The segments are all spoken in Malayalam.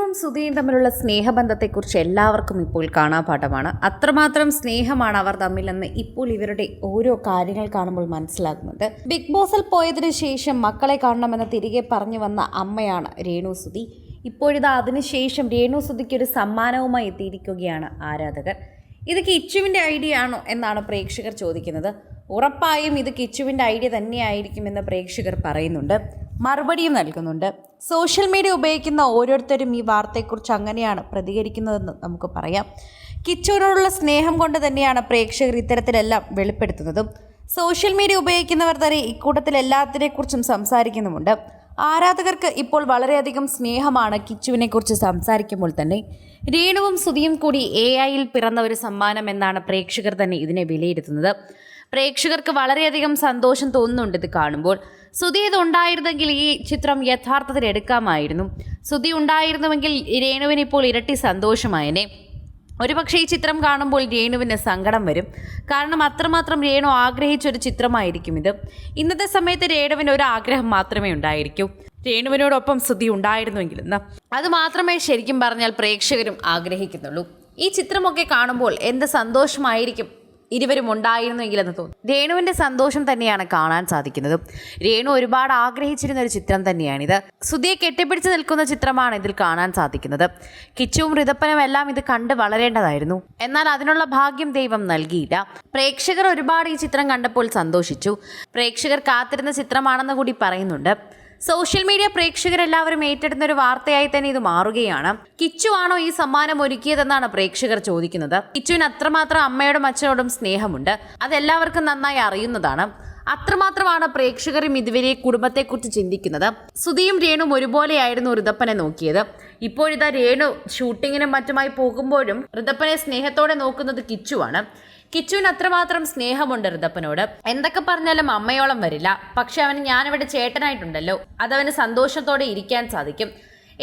രേണുവും സുധിയും തമ്മിലുള്ള സ്നേഹബന്ധത്തെക്കുറിച്ച് എല്ലാവർക്കും ഇപ്പോൾ കാണാപാഠമാണ്. അത്രമാത്രം സ്നേഹമാണ് അവർ തമ്മിലെന്ന് ഇപ്പോൾ ഇവരുടെ ഓരോ കാര്യങ്ങൾ കാണുമ്പോൾ മനസ്സിലാകുന്നുണ്ട്. ബിഗ് ബോസിൽ പോയതിനു ശേഷം മക്കളെ കാണണമെന്ന് തിരികെ പറഞ്ഞു വന്ന അമ്മയാണ് രേണു സുധി. ഇപ്പോഴിതാ അതിനുശേഷം രേണു സുധിക്ക് ഒരു സമ്മാനവുമായി എത്തിയിരിക്കുകയാണ് ആരാധകർ. ഇത് കിച്ചുവിന്റെ ഐഡിയ ആണോ എന്നാണ് പ്രേക്ഷകർ ചോദിക്കുന്നത്. ഉറപ്പായും ഇത് കിച്ചുവിന്റെ ഐഡിയ തന്നെയായിരിക്കുമെന്ന് പ്രേക്ഷകർ പറയുന്നുണ്ട്. മറുപടിയും നൽകുന്നുണ്ട്. സോഷ്യൽ മീഡിയ ഉപയോഗിക്കുന്ന ഓരോരുത്തരും ഈ വാർത്തയെക്കുറിച്ച് അങ്ങനെയാണ് പ്രതികരിക്കുന്നതെന്ന് നമുക്ക് പറയാം. കിച്ചുവിനോടുള്ള സ്നേഹം കൊണ്ട് തന്നെയാണ് പ്രേക്ഷകർ ഇത്തരത്തിലെല്ലാം വെളിപ്പെടുത്തുന്നതും. സോഷ്യൽ മീഡിയ ഉപയോഗിക്കുന്നവർ തന്നെ ഇക്കൂട്ടത്തിൽ എല്ലാത്തിനെക്കുറിച്ചും സംസാരിക്കുന്നുമുണ്ട്. ആരാധകർക്ക് ഇപ്പോൾ വളരെയധികം സ്നേഹമാണ് കിച്ചുവിനെ കുറിച്ച് സംസാരിക്കുമ്പോൾ തന്നെ. രേണുവും സുധിയും കൂടി എ ഐയിൽ പിറന്ന ഒരു സമ്മാനം എന്നാണ് പ്രേക്ഷകർ തന്നെ ഇതിനെ വിലയിരുത്തുന്നത്. പ്രേക്ഷകർക്ക് വളരെയധികം സന്തോഷം തോന്നുന്നുണ്ട് ഇത് കാണുമ്പോൾ. സുധി ഇത് ഉണ്ടായിരുന്നെങ്കിൽ ഈ ചിത്രം യഥാർത്ഥത്തിൽ എടുക്കാമായിരുന്നു. സുധി ഉണ്ടായിരുന്നുവെങ്കിൽ രേണുവിന് ഇപ്പോൾ ഇരട്ടി സന്തോഷമായനെ. ഒരുപക്ഷെ ഈ ചിത്രം കാണുമ്പോൾ രേണുവിന് സങ്കടം വരും. കാരണം അത്രമാത്രം രേണു ആഗ്രഹിച്ച ഒരു ചിത്രമായിരിക്കും ഇത്. ഇന്നത്തെ സമയത്ത് രേണുവിന് ഒരു ആഗ്രഹം മാത്രമേ ഉണ്ടായിരിക്കൂ. രേണുവിനോടൊപ്പം സ്തുതി ഉണ്ടായിരുന്നുവെങ്കിലെന്ന് അത് മാത്രമേ ശരിക്കും പറഞ്ഞാൽ പ്രേക്ഷകരും ആഗ്രഹിക്കുന്നുള്ളൂ. ഈ ചിത്രമൊക്കെ കാണുമ്പോൾ എന്ത് സന്തോഷമായിരിക്കും ഇരുവരും ഉണ്ടായിരുന്നുവെങ്കിലെന്ന് തോന്നുന്നു. രേണുവിന്റെ സന്തോഷം തന്നെയാണ് കാണാൻ സാധിക്കുന്നത്. രേണു ഒരുപാട് ആഗ്രഹിച്ചിരുന്ന ഒരു ചിത്രം തന്നെയാണിത്. സുധിയെ കെട്ടിപ്പിടിച്ച് നിൽക്കുന്ന ചിത്രമാണ് ഇതിൽ കാണാൻ സാധിക്കുന്നത്. കിച്ചുവും ഋതപ്പനും എല്ലാം ഇത് കണ്ട് വളരേണ്ടതായിരുന്നു. എന്നാൽ അതിനുള്ള ഭാഗ്യം ദൈവം നൽകിയില്ല. പ്രേക്ഷകർ ഒരുപാട് ഈ ചിത്രം കണ്ടപ്പോൾ സന്തോഷിച്ചു. പ്രേക്ഷകർ കാത്തിരുന്ന ചിത്രമാണെന്ന് കൂടി പറയുന്നുണ്ട്. സോഷ്യൽ മീഡിയ പ്രേക്ഷകരെല്ലാവരും ഏറ്റെടുത്ത ഒരു വാർത്തയായി തന്നെ ഇത് മാറുകയാണ്. കിച്ചു ആണോ ഈ സമ്മാനം ഒരുക്കിയതെന്നാണ് പ്രേക്ഷകർ ചോദിക്കുന്നത്. കിച്ചുവിന് അത്രമാത്രം അമ്മയോടും അച്ഛനോടും സ്നേഹമുണ്ട്. അതെല്ലാവർക്കും നന്നായി അറിയുന്നതാണ്. അത്രമാത്രമാണ് പ്രേക്ഷകരും ഇതുവരെ കുടുംബത്തെക്കുറിച്ച് ചിന്തിക്കുന്നത്. സുധിയും രേണും ഒരുപോലെയായിരുന്നു ഋതപ്പനെ നോക്കിയത്. ഇപ്പോഴിതാ രേണു ഷൂട്ടിങ്ങിനും മറ്റുമായി പോകുമ്പോഴും ഋതപ്പനെ സ്നേഹത്തോടെ നോക്കുന്നത് കിച്ചുവാണ്. കിച്ചുവിന് അത്രമാത്രം സ്നേഹമുണ്ട് ഋതപ്പനോട്. എന്തൊക്കെ പറഞ്ഞാലും അമ്മയോളം വരില്ല. പക്ഷെ അവന് ഞാനിവിടെ ചേട്ടനായിട്ടുണ്ടല്ലോ. അതവന് സന്തോഷത്തോടെ ഇരിക്കാൻ സാധിക്കും.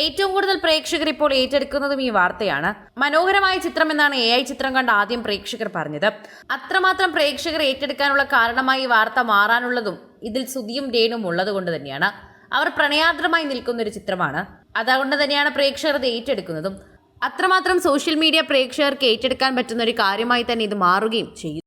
ഏറ്റവും കൂടുതൽ പ്രേക്ഷകർ ഇപ്പോൾ ഏറ്റെടുക്കുന്നതും ഈ വാർത്തയാണ്. മനോഹരമായ ചിത്രം എന്നാണ് എ ഐ ചിത്രം കണ്ട ആദ്യം പ്രേക്ഷകർ പറഞ്ഞത്. അത്രമാത്രം പ്രേക്ഷകർ ഏറ്റെടുക്കാനുള്ള കാരണമായി ഈ വാർത്ത മാറാനുള്ളതും ഇതിൽ സുതിയും രേണും ഉള്ളത് കൊണ്ട് തന്നെയാണ്. അവർ പ്രണയാർദ്രമായി നിൽക്കുന്ന ഒരു ചിത്രമാണ്. അതുകൊണ്ട് തന്നെയാണ് പ്രേക്ഷകർ ഏറ്റെടുക്കുന്നതും. അത്രമാത്രം സോഷ്യൽ മീഡിയ പ്രേക്ഷകർക്ക് ഏറ്റെടുക്കാൻ പറ്റുന്ന ഒരു കാര്യമായി തന്നെ ഇത് മാറുകയും ചെയ്യും.